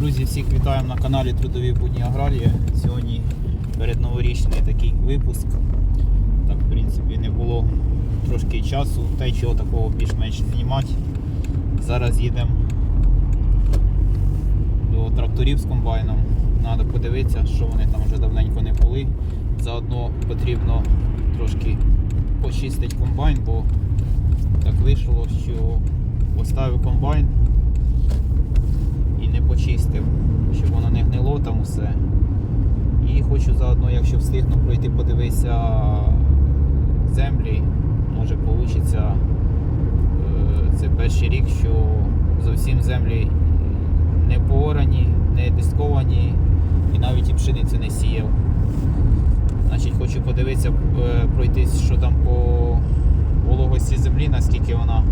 Друзі, всіх вітаємо на каналі Трудові будні Аграрії. Сьогодні передноворічний такий випуск. Так, в принципі, не було трошки часу, та чого такого більш-менш знімати. Зараз їдемо до тракторів з комбайном. Треба подивитися, що вони там вже давненько не були. Заодно потрібно трошки почистити комбайн, бо так вийшло, що поставив комбайн почистив, щоб воно не гнило там усе. І хочу заодно, якщо встигну пройти, подивитися землі, може вийде. Це перший рік, що зовсім землі не поорані, не дисковані і навіть і пшеницю не сіяв. Значить, хочу подивитися, е, пройтись, що там по вологості землі, наскільки вона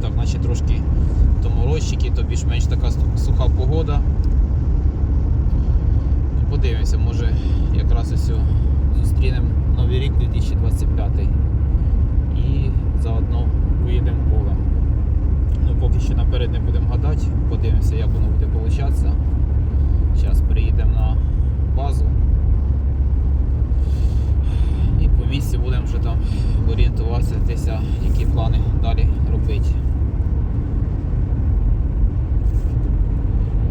так, наче трошки то морозчики, то більш-менш така суха погода. Ну, Подивимося, може якраз ось зустрінемо новий рік 2025 і заодно виїдемо полем. Ну, поки що наперед не будемо гадати, подивимося, як воно буде получатися. Зараз переїдемо на базу. І по місці будемо вже там орієнтуватися, які плани далі робити.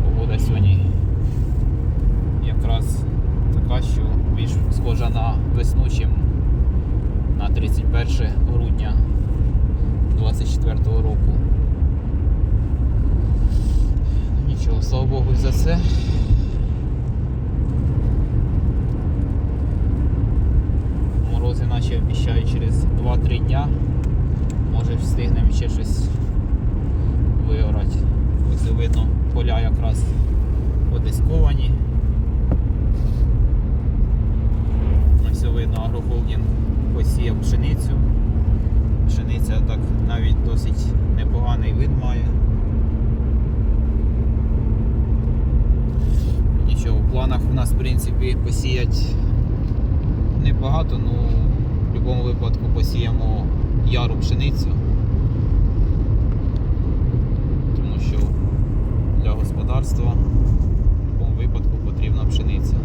Погода сьогодні якраз така, що більш схожа на весну, чим на 31 грудня 24 року. Нічого, слава Богу, за це. Морози наче обіцяють через 2-3 дня. Може встигнемо ще щось виорати. Ось видно поля якраз подисковані. Ось видно агрохолдинг посіяв пшеницю. Пшениця так навіть досить непоганий вид має. Нічого, в планах у нас в принципі посіять небагато, ну в будь-якому випадку посіємо яру пшеницю. Тому що для господарства в будь-якому випадку потрібна пшениця.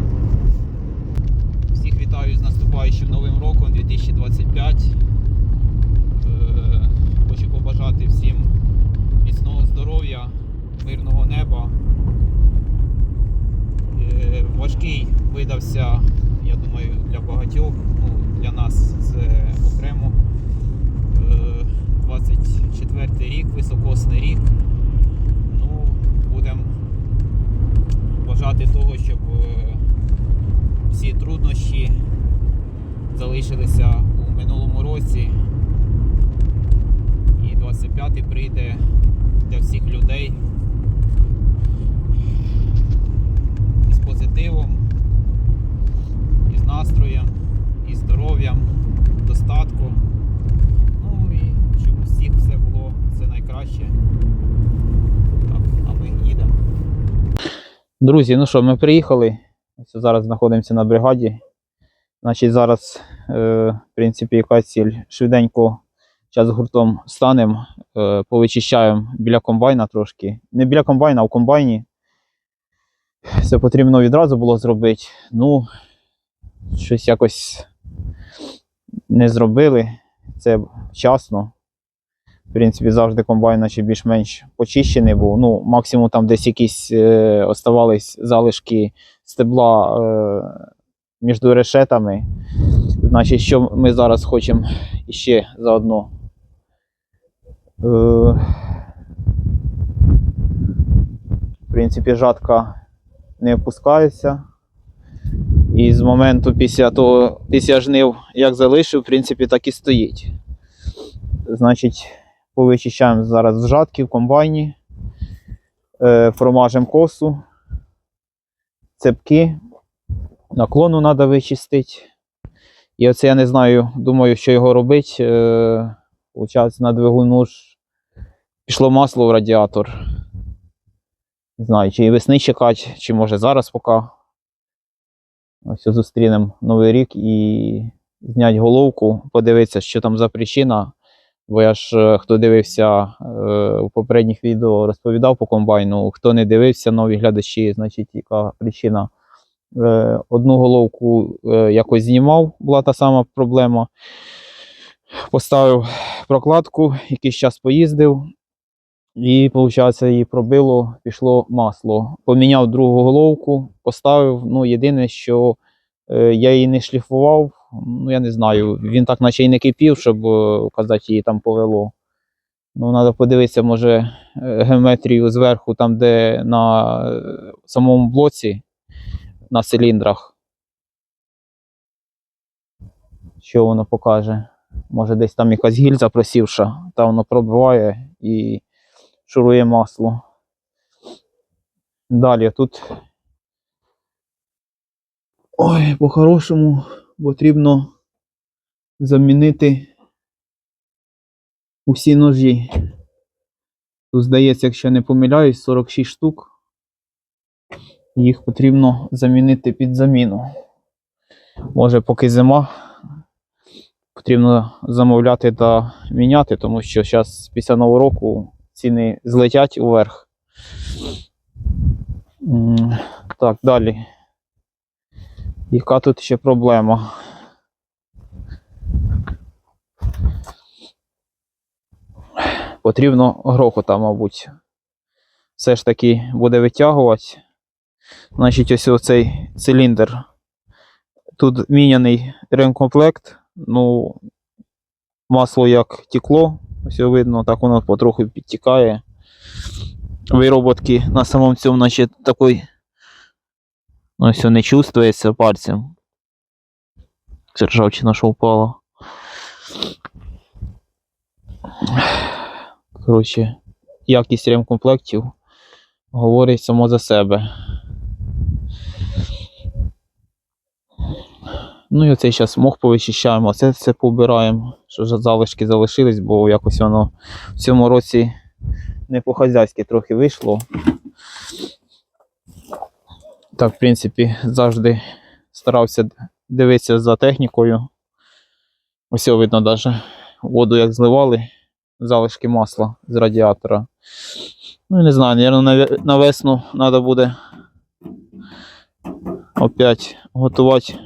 Всіх вітаю з наступаючим новим роком 2025. Е, Хочу побажати всім міцного здоров'я, мирного неба. Е, Важкий видався, я думаю, для багатьох, ну, для нас це окремо. Е, 24 рік, високосний рік. Ну, будемо бажати того, щоб е, всі труднощі залишилися у минулому році. І 25-й прийде для всіх людей із позитивом, із настроєм, із здоров'ям, достатком. Ну і щоб у всіх все було все найкраще. Так, а ми їдемо. Друзі, ну що, ми приїхали. Ось зараз знаходимося на бригаді. Значить, зараз, е, в принципі, яка ціль. Швиденько зараз гуртом станемо, е, повичищаємо біля комбайна трошки. Не біля комбайна, а в комбайні. Це потрібно відразу було зробити. Ну, щось якось не зробили. Це вчасно. В принципі, завжди комбайн наче більш-менш почищений був. Ну, максимум там десь якісь е, оставались залишки стебла е, між решетами. Значить, що ми зараз хочемо ще заодно. Е, в принципі, жатка не опускається. І з моменту після того, після жнив, як залишив, в принципі, так і стоїть. Значить, повичищаємо зараз в жатки в комбайні, е, промажемо косу, цепки, наклону треба вичистити. І оце я не знаю, думаю, що його робити. Е, Получається, на двигуну ж пішло масло в радіатор. Не знаю, чи весни чекати, чи може зараз поки. Ось зустрінемо Новий рік і зняти головку, подивитися, що там за причина. Бо я ж, е, хто дивився е, у попередніх відео, розповідав по комбайну. Хто не дивився, нові глядачі, значить, яка причина. Е, одну головку е, якось знімав, була та сама проблема. Поставив прокладку, якийсь час поїздив, і, виходить, її пробило, пішло масло. Поміняв другу головку, поставив. Ну, єдине, що е, я її не шліфував. Ну, я не знаю, він так наче й не кипів, щоб е, казати, її там повело. Ну, треба подивитися, може, е, геометрію зверху, там, де на е, самому блоці, на циліндрах. Що воно покаже? Може, десь там якась гільза просівша, та воно пробиває і шурує масло. Далі тут. Ой, по-хорошому потрібно замінити усі ножі. Тут, здається, якщо я не помиляюсь, 46 штук. Їх потрібно замінити під заміну. Може, поки зима, потрібно замовляти та міняти, тому що зараз після нового року ціни злетять уверх. Так, далі. Яка тут ще проблема? Потрібно грохота, мабуть. Все ж таки буде витягувати. Значить, ось оцей циліндр. Тут міняний ремкомплект. Ну, масло як текло, ось видно, так воно потроху підтікає. Вироботки на самому цьому, значить, такий Ну, все не чувствується пальцем. Це ржавчина, що впала. Коротше, якість ремкомплектів говорить само за себе. Ну і оцей зараз мох повичищаємо, це все побираємо, що вже залишки залишились, бо якось воно в цьому році не по-хазяйськи трохи вийшло. Так, в принципі, завжди старався дивитися за технікою. Ось видно навіть воду, як зливали, залишки масла з радіатора. Ну, я не знаю, мабуть, на весну треба буде опять готувати і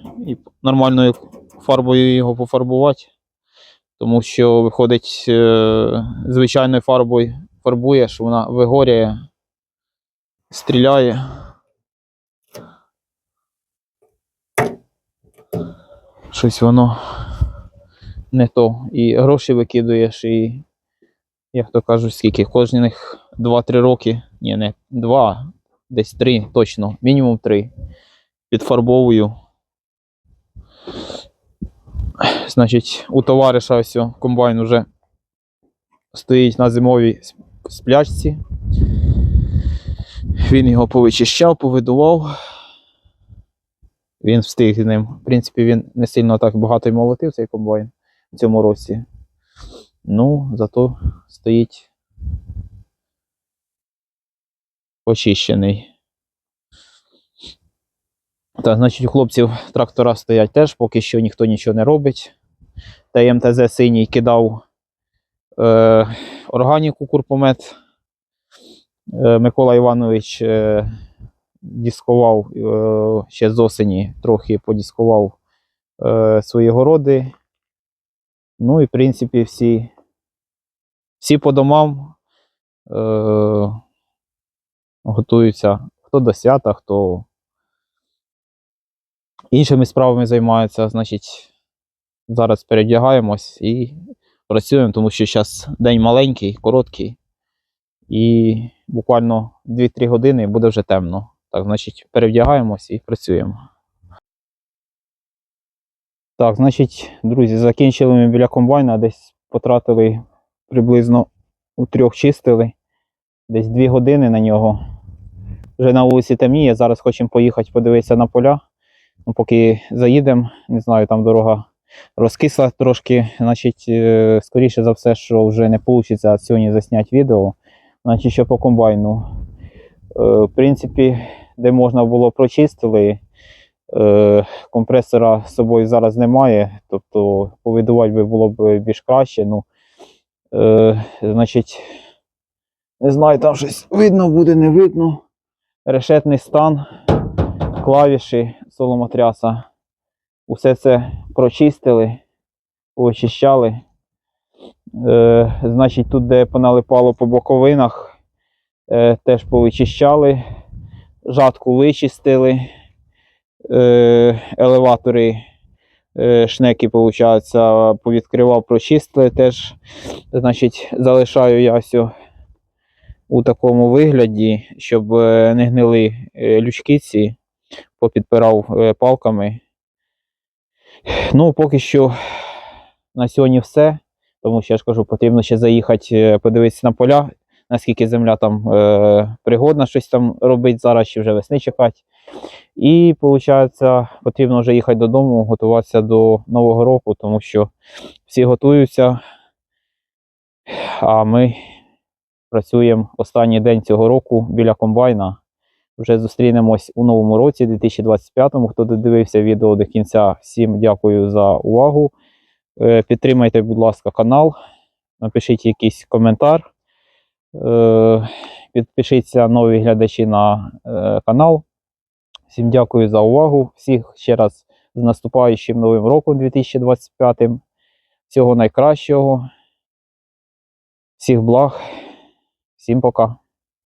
нормальною фарбою його пофарбувати. Тому що виходить, е, звичайною фарбою фарбуєш, вона вигоряє, стріляє. щось воно не то. І гроші викидуєш, і, як то кажуть, скільки? Кожних 2-3 роки, ні, не 2, десь 3 точно, мінімум 3. Підфарбовую. Значить, у товариша ось комбайн вже стоїть на зимовій сплячці. Він його повичищав, повидував. Він встиг з ним. В принципі, він не сильно так багато й молотив цей комбайн в цьому році. Ну, зато стоїть очищений. Так, значить, у хлопців трактора стоять теж, поки що ніхто нічого не робить. Та МТЗ синій кидав е, органіку курпомет. Е, Микола Іванович е, дискував е, ще з осені, трохи подіскував е, свої городи. Ну і, в принципі, всі, всі по домам е, готуються хто до свята, хто іншими справами займається. Значить, зараз передягаємось і працюємо, тому що зараз день маленький, короткий, і буквально 2-3 години буде вже темно. Так, значить, перевдягаємось і працюємо. Так, значить, друзі, закінчили ми біля комбайна, десь потратили приблизно у трьох чистили, десь 2 години на нього. Вже на вулиці темніє, зараз хочемо поїхати подивитися на поля. Ну, поки заїдемо, не знаю, там дорога розкисла трошки, значить, е, скоріше за все, що вже не вийде сьогодні засняти відео. Значить, що по комбайну. Е, В принципі, де можна було прочистили. Е, Компресора з собою зараз немає, тобто повидувати би було б більш краще. Ну, значить, не знаю, там щось видно буде, не видно. Решетний стан, клавіші соломотряса. Усе це прочистили, очищали. Е, значить, тут, де поналипало по боковинах, е, теж повичищали, жатку вичистили, е, елеватори, е, шнеки, виходить, повідкривав, прочистили теж. Значить, залишаю ясю у такому вигляді, щоб е, не гнили е, лючки ці, попідпирав е, палками. Ну, поки що на сьогодні все. Тому що я ж кажу, потрібно ще заїхати, е, подивитися на поля, наскільки земля там е, пригодна щось там робити зараз, чи вже весни чекати. І виходить, потрібно вже їхати додому, готуватися до Нового року, тому що всі готуються, а ми працюємо останній день цього року біля комбайна. Вже зустрінемось у новому році, 2025-му. Хто додивився відео до кінця, всім дякую за увагу. Е, Підтримайте, будь ласка, канал, напишіть якийсь коментар. Е, Підпишіться нові глядачі на е, канал. Всім дякую за увагу. Всіх ще раз з наступаючим новим роком 2025. Всього найкращого. Всіх благ. Всім пока.